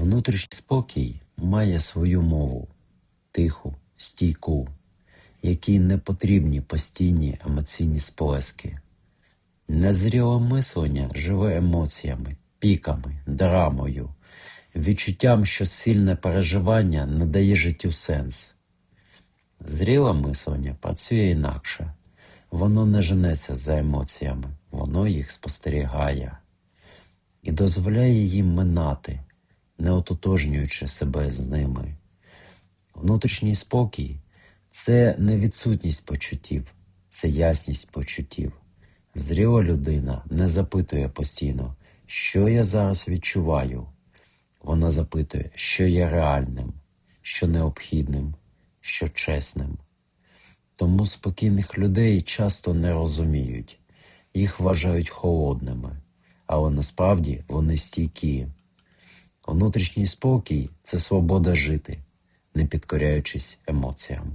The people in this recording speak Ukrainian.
Внутрішній спокій має свою мову, тиху, стійку, якій не потрібні постійні емоційні сплески. Незріле мислення живе емоціями, піками, драмою, відчуттям, що сильне переживання надає життю сенс. Зріле мислення працює інакше. Воно не женеться за емоціями, воно їх спостерігає і дозволяє їм минати, ототожнюючи себе з ними. Внутрішній спокій це не відсутність почуттів, це ясність почуттів. Зріла людина не запитує постійно, що я зараз відчуваю. Вона запитує, що є реальним, що необхідним, що чесним. Тому спокійних людей часто не розуміють, їх вважають холодними, але насправді вони стійкі. Внутрішній спокій це свобода жити, не підкоряючись емоціям.